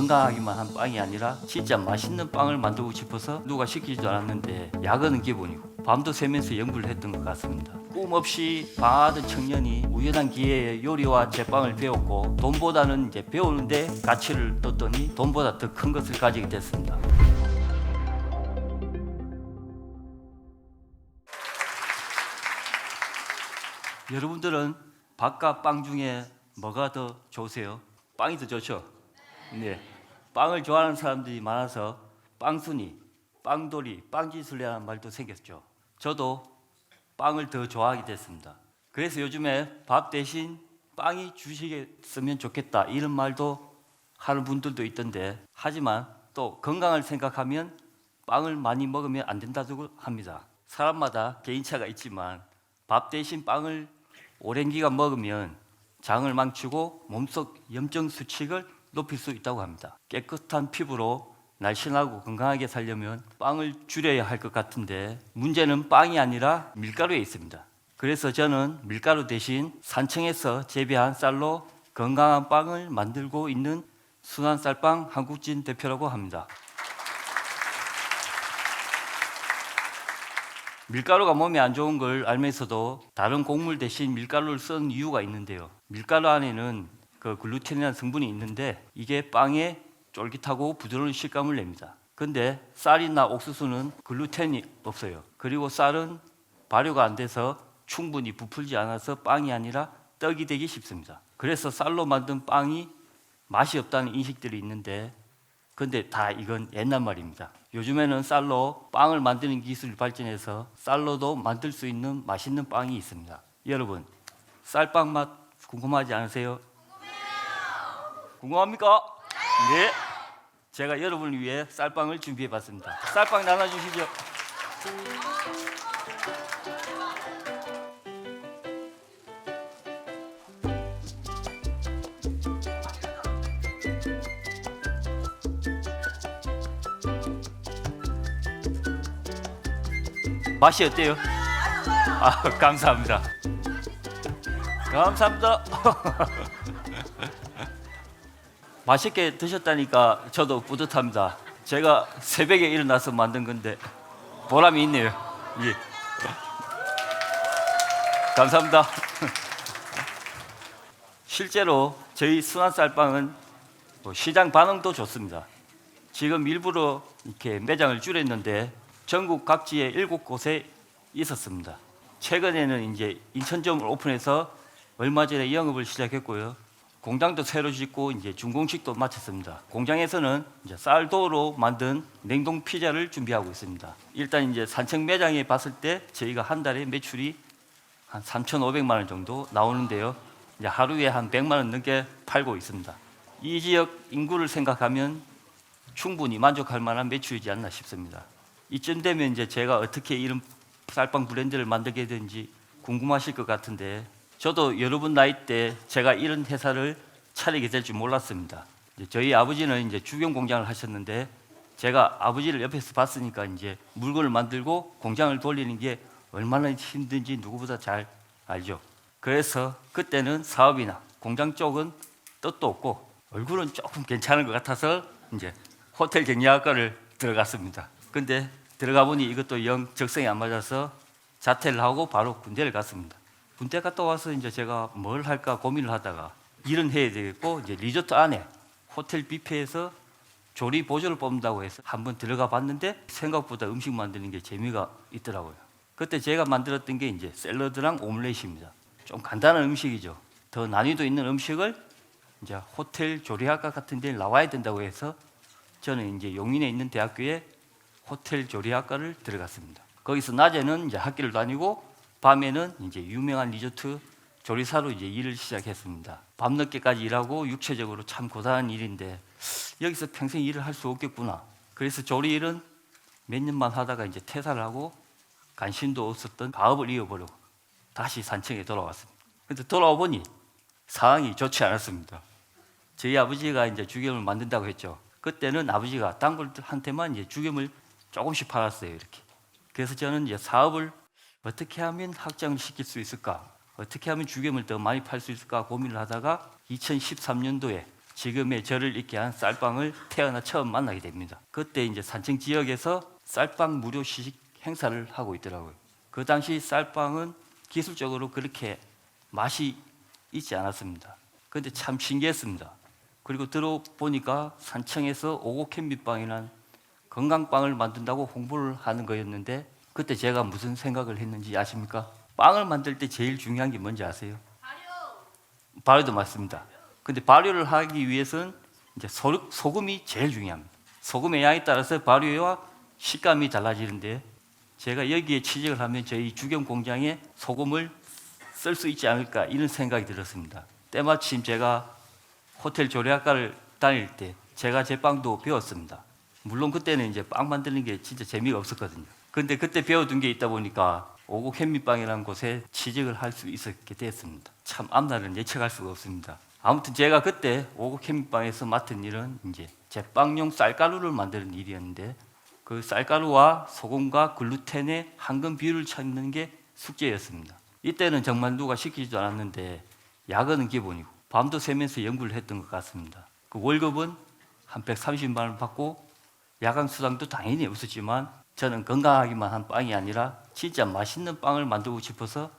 건강하기만 한 빵이 아니라 진짜 맛있는 빵을 만들고 싶어서 누가 시키지도 않았는데 야근은 기본이고 밤도 새면서 연구를 했던 것 같습니다. 꿈 없이 방황하던 청년이 우연한 기회에 요리와 제빵을 배웠고 돈보다는 이제 배우는데 가치를 뒀더니 돈보다 더 큰 것을 가지게 됐습니다. 여러분들은 밥과 빵 중에 뭐가 더 좋으세요? 빵이 더 좋죠? 네. 빵을 좋아하는 사람들이 많아서 빵순이, 빵돌이, 빵기술이라는 말도 생겼죠. 저도 빵을 더 좋아하게 됐습니다. 그래서 요즘에 밥 대신 빵이 주시겠으면 좋겠다 이런 말도 하는 분들도 있던데 하지만 또 건강을 생각하면 빵을 많이 먹으면 안 된다고 합니다. 사람마다 개인차가 있지만 밥 대신 빵을 오랜 기간 먹으면 장을 망치고 몸속 염증 수칙을 높일 수 있다고 합니다. 깨끗한 피부로 날씬하고 건강하게 살려면 빵을 줄여야 할 것 같은데 문제는 빵이 아니라 밀가루에 있습니다. 그래서 저는 밀가루 대신 산청에서 재배한 쌀로 건강한 빵을 만들고 있는 순한 쌀빵 한국진 대표라고 합니다. 밀가루가 몸에 안 좋은 걸 알면서도 다른 곡물 대신 밀가루를 쓴 이유가 있는데요. 밀가루 안에는 그 글루텐이라는 성분이 있는데 이게 빵에 쫄깃하고 부드러운 식감을 냅니다. 근데 쌀이나 옥수수는 글루텐이 없어요. 그리고 쌀은 발효가 안 돼서 충분히 부풀지 않아서 빵이 아니라 떡이 되기 쉽습니다. 그래서 쌀로 만든 빵이 맛이 없다는 인식들이 있는데 근데 다 이건 옛날 말입니다. 요즘에는 쌀로 빵을 만드는 기술이 발전해서 쌀로도 만들 수 있는 맛있는 빵이 있습니다. 여러분, 쌀빵 맛 궁금하지 않으세요? 궁금합니까? 네. 제가 여러분을 위해 쌀빵을 준비해 봤습니다. 쌀빵 나눠 주시죠. 맛이 어때요? 아, 감사합니다. 감사합니다. 맛있게 드셨다니까 저도 뿌듯합니다. 제가 새벽에 일어나서 만든 건데 보람이 있네요. 예. 감사합니다. 실제로 저희 순한 쌀빵은 뭐 시장 반응도 좋습니다. 지금 일부러 이렇게 매장을 줄였는데 전국 각지에 일곱 곳에 있었습니다. 최근에는 이제 인천점을 오픈해서 얼마 전에 영업을 시작했고요. 공장도 새로 짓고 이제 준공식도 마쳤습니다. 공장에서는 이제 쌀도로 만든 냉동 피자를 준비하고 있습니다. 일단 이제 산청 매장에 봤을 때 저희가 한 달에 매출이 한 3,500만 원 정도 나오는데요. 이제 하루에 한 100만 원 넘게 팔고 있습니다. 이 지역 인구를 생각하면 충분히 만족할 만한 매출이지 않나 싶습니다. 이쯤 되면 이제 제가 어떻게 이런 쌀빵 브랜드를 만들게 된지 궁금하실 것 같은데 저도 여러분 나이 때 제가 이런 회사를 차리게 될 줄 몰랐습니다. 저희 아버지는 이제 주경 공장을 하셨는데 제가 아버지를 옆에서 봤으니까 이제 물건을 만들고 공장을 돌리는 게 얼마나 힘든지 누구보다 잘 알죠. 그래서 그때는 사업이나 공장 쪽은 뜻도 없고 얼굴은 조금 괜찮은 것 같아서 이제 호텔 경영학과를 들어갔습니다. 근데 들어가 보니 이것도 영 적성이 안 맞아서 자퇴를 하고 바로 군대를 갔습니다. 군대 갔다 와서 이제 제가 뭘 할까 고민을 하다가 일은 해야 되겠고 이제 리조트 안에 호텔 뷔페에서 조리 보조를 뽑는다고 해서 한번 들어가 봤는데 생각보다 음식 만드는 게 재미가 있더라고요. 그때 제가 만들었던 게 이제 샐러드랑 오믈렛입니다. 좀 간단한 음식이죠. 더 난이도 있는 음식을 이제 호텔 조리학과 같은 데 나와야 된다고 해서 저는 이제 용인에 있는 대학교에 호텔 조리학과를 들어갔습니다. 거기서 낮에는 이제 학교를 다니고 밤에는 이제 유명한 리조트 조리사로 이제 일을 시작했습니다. 밤늦게까지 일하고 육체적으로 참 고단한 일인데 여기서 평생 일을 할 수 없겠구나. 그래서 조리 일은 몇 년만 하다가 이제 퇴사를 하고 관심도 없었던 가업을 이어버리고 다시 산청에 돌아왔습니다. 근데 돌아와 보니 상황이 좋지 않았습니다. 저희 아버지가 이제 주겸을 만든다고 했죠. 그때는 아버지가 단골한테만 이제 주겸을 조금씩 팔았어요. 이렇게. 그래서 저는 이제 사업을 어떻게 하면 확장을 시킬 수 있을까? 어떻게 하면 주겸을 더 많이 팔 수 있을까 고민을 하다가 2013년도에 지금의 저를 있게 한 쌀빵을 태어나 처음 만나게 됩니다. 그때 이제 산청 지역에서 쌀빵 무료 시식 행사를 하고 있더라고요. 그 당시 쌀빵은 기술적으로 그렇게 맛이 있지 않았습니다. 근데 참 신기했습니다. 그리고 들어보니까 산청에서 오곡캔미빵이란 건강빵을 만든다고 홍보를 하는 거였는데 그때 제가 무슨 생각을 했는지 아십니까? 빵을 만들 때 제일 중요한 게 뭔지 아세요? 발효도 맞습니다. 근데 발효를 하기 위해서는 이제 소, 소금이 제일 중요합니다. 소금의 양에 따라서 발효와 식감이 달라지는데 제가 여기에 취직을 하면 저희 주경 공장에 소금을 쓸 수 있지 않을까 이런 생각이 들었습니다. 때마침 제가 호텔 조리학과를 다닐 때 제가 제 빵도 배웠습니다. 물론 그때는 이제 빵 만드는 게 진짜 재미가 없었거든요. 근데 그때 배워둔 게 있다 보니까 오곡 햄미빵이라는 곳에 취직을 할 수 있었게 됐습니다. 참 앞날은 예측할 수가 없습니다. 아무튼 제가 그때 오곡 햄미빵에서 맡은 일은 이제 제빵용 쌀가루를 만드는 일이었는데 그 쌀가루와 소금과 글루텐의 황금 비율을 찾는 게 숙제였습니다. 이때는 정말 누가 시키지도 않았는데 야근은 기본이고 밤도 새면서 연구를 했던 것 같습니다. 그 월급은 한 130만 원 받고 야간 수당도 당연히 없었지만 저는 건강하기만 한 빵이 아니라 진짜 맛있는 빵을 만들고 싶어서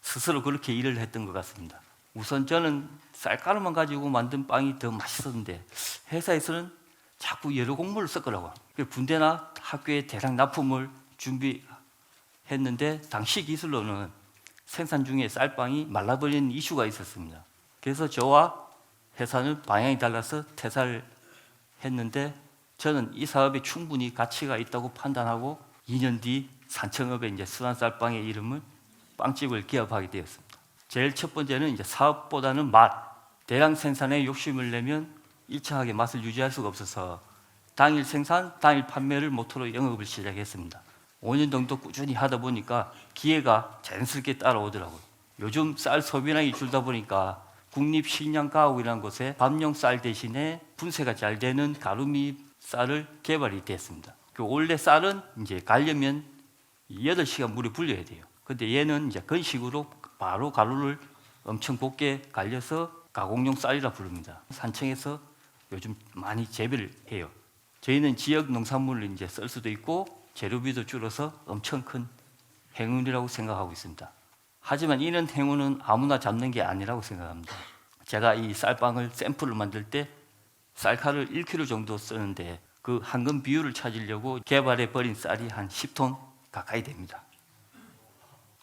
스스로 그렇게 일을 했던 것 같습니다. 우선 저는 쌀가루만 가지고 만든 빵이 더 맛있었는데 회사에서는 자꾸 여러 공모를 썼더라고요. 그 군대나 학교에 대량 납품을 준비했는데 당시 기술로는 생산 중에 쌀빵이 말라버리는 이슈가 있었습니다. 그래서 저와 회사는 방향이 달라서 퇴사를 했는데 저는 이 사업에 충분히 가치가 있다고 판단하고 2년 뒤 산청읍에 이제 순환쌀빵의 이름을 빵집을 기업하게 되었습니다. 제일 첫 번째는 이제 사업보다는 맛, 대량 생산에 욕심을 내면 일정하게 맛을 유지할 수가 없어서 당일 생산, 당일 판매를 모토로 영업을 시작했습니다. 5년 정도 꾸준히 하다 보니까 기회가 자연스럽게 따라오더라고요. 요즘 쌀 소비량이 줄다 보니까 국립식량가옥이라는 곳에 밤용 쌀 대신에 분쇄가 잘 되는 가루미 쌀을 개발이 됐습니다. 그 원래 쌀은 이제 갈려면 8시간 물에 불려야 돼요. 근데 얘는 이제 건식으로 바로 가루를 엄청 곱게 갈려서 가공용 쌀이라 부릅니다. 산청에서 요즘 많이 재배를 해요. 저희는 지역 농산물을 이제 쓸 수도 있고 재료비도 줄어서 엄청 큰 행운이라고 생각하고 있습니다. 하지만 이런 행운은 아무나 잡는 게 아니라고 생각합니다. 제가 이 쌀빵을 샘플을 만들 때 쌀칼을 1kg 정도 쓰는데 그 황금 비율을 찾으려고 개발해 버린 쌀이 한 10톤 가까이 됩니다.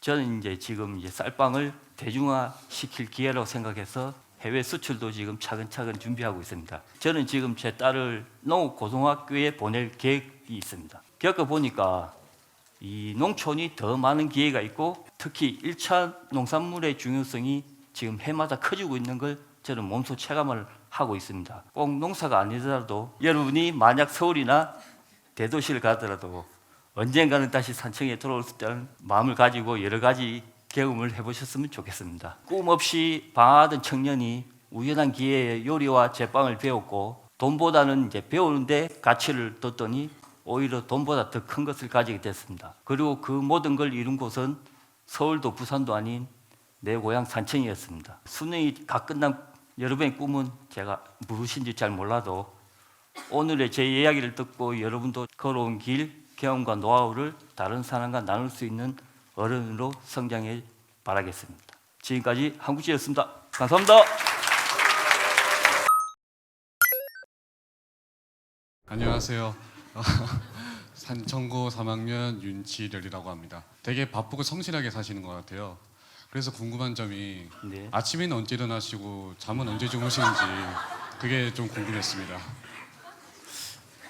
저는 이제 지금 이제 쌀빵을 대중화 시킬 기회라고 생각해서 해외 수출도 지금 차근차근 준비하고 있습니다. 저는 지금 제 딸을 농업 고등학교에 보낼 계획이 있습니다. 겪어 보니까 이 농촌이 더 많은 기회가 있고 특히 1차 농산물의 중요성이 지금 해마다 커지고 있는 걸 저는 몸소 체감을 하고 있습니다. 꼭 농사가 아니더라도 여러분이 만약 서울이나 대도시를 가더라도 언젠가는 다시 산청에 돌아올 수 있다는 마음을 가지고 여러 가지 경험을 해보셨으면 좋겠습니다. 꿈 없이 방황하던 청년이 우연한 기회에 요리와 제빵을 배웠고 돈보다는 이제 배우는데 가치를 뒀더니 오히려 돈보다 더 큰 것을 가지게 됐습니다. 그리고 그 모든 걸 이룬 곳은 서울도 부산도 아닌 내 고향 산청이었습니다. 수능이 가 끝난 여러분의 꿈은 제가 무엇인지 잘 몰라도 오늘의 제 이야기를 듣고 여러분도 걸어온 길, 경험과 노하우를 다른 사람과 나눌 수 있는 어른으로 성장해 바라겠습니다. 지금까지 한국지였습니다. 감사합니다. 안녕하세요. 산청고 3학년 윤치렬이라고 합니다. 되게 바쁘고 성실하게 사시는 것 같아요. 그래서 궁금한 점이 네. 아침에는 언제 일어나시고 잠은 언제 주무시는지 그게 좀 궁금했습니다.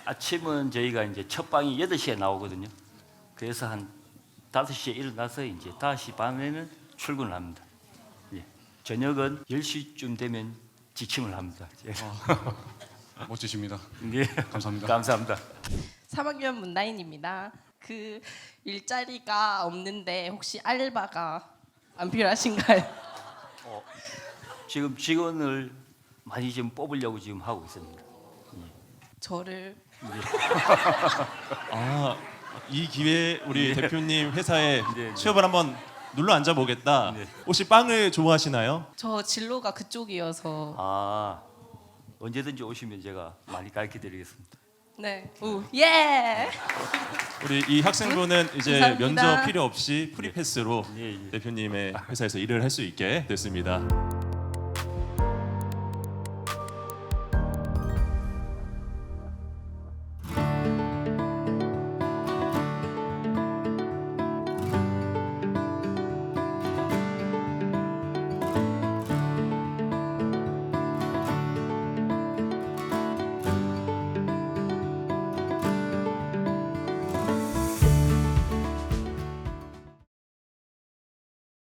아침은 저희가 이제 첫 방이 8시에 나오거든요. 그래서 한 5시에 일어나서 이제 5시 반에는 출근을 합니다. 예. 저녁은 10시쯤 되면 지침을 합니다. 제가. 멋지십니다. 예. 감사합니다. 감사합니다. 3학년 문다인입니다. 그 일자리가 없는데 혹시 알바가 안 필요하신가요? 지금 직원을 많이 지금 뽑으려고 지금 하고 있습니다. 저를 아, 이 기회에 우리 대표님 회사에 네, 네. 취업을 한번 눌러 앉아 보겠다. 네. 혹시 빵을 좋아하시나요? 저 진로가 그쪽이어서 아, 언제든지 오시면 제가 많이 가르쳐 드리겠습니다. 네. 우. 예. 우리 이 학생분은 이제 감사합니다. 면접 필요 없이 프리패스로 예, 예. 대표님의 회사에서 일을 할 수 있게 됐습니다.